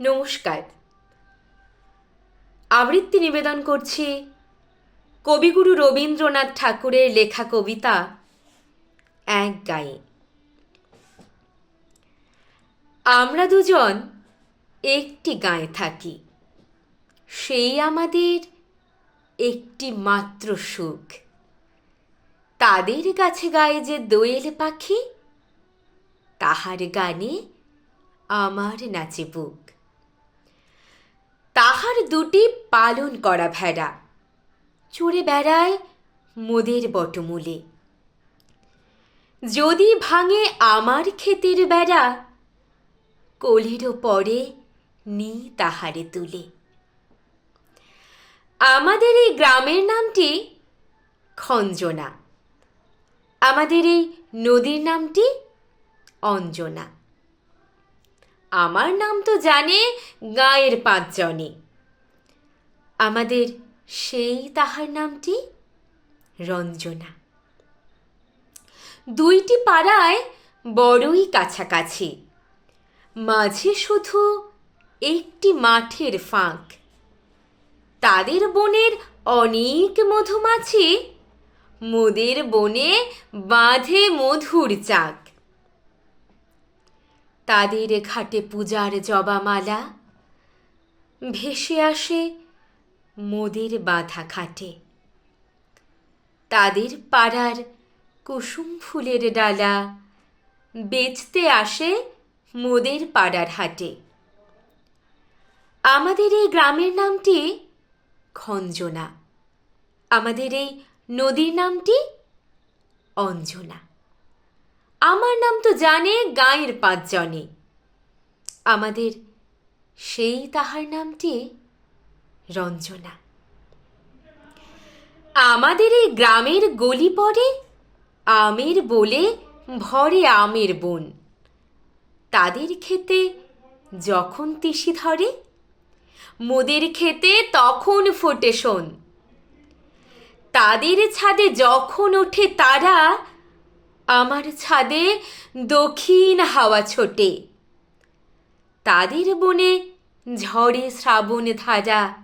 নমস্কার। আবৃত্তি নিবেদন করছি কবিগুরু রবীন্দ্রনাথ ঠাকুরের লেখা কবিতা, এক গায়ে। আমরা দুজন একটি গায়ে থাকি, সেই আমাদের একটি মাত্র সুখ। তাদের কাছে গায়ে যে দোয়েল পাখি, তাহার গানে আমার নাচে বুক। তাহার দুটি পালন করা ভেড়া। চড়ে বেড়ায় মোদের বটমূলে। যদি ভাঙে আমার ক্ষেতের বেড়া, কোলেরও পরে নি তাহারে তুলে। আমাদের এই গ্রামের নামটি খঞ্জনা। আমাদের এই নদীর নামটি অঞ্জনা। আমার নাম তো জানে গায়ের পাঁচজনে। আমাদের সেই তাহার নামটি? রঞ্জনা। দুইটি পাড়ায় বড়ই কাছাকাছি। মাঝে শুধু একটি মাঠের ফাঁক। তাদের বনের অনেক মধুমাছি, মোদের বনে বাঁধে মধুর চাক। তাদের ঘাটে পূজার জবামালা, ভেসে আসে মোদের বাঁধা ঘাটে তাদের পাড়ার কুসুম ফুলের ডালা বেচতে আসে মোদের পাড়ার হাটে। আমাদের এই গ্রামের নামটি খঞ্জনা। আমাদের এই নদীর নামটি অঞ্জনা। আমার নাম তো জানে গাঁয়ের পাঁচজনে। আমাদের সেই তাহার নামটি রঞ্জনা। আমাদের এই গ্রামের গলি পড়ে আমের বলে ভরে আমের বন। তাদের খেতে যখন তিসি ধরে, মোদের খেতে তখন ফোটে শোন। তাদের ছাদে যখন ওঠে তারা, আমার ছাদে দক্ষিণ হাওয়া ছোটে। তাদের বনে ঝড়ে শ্রাবণ ধারা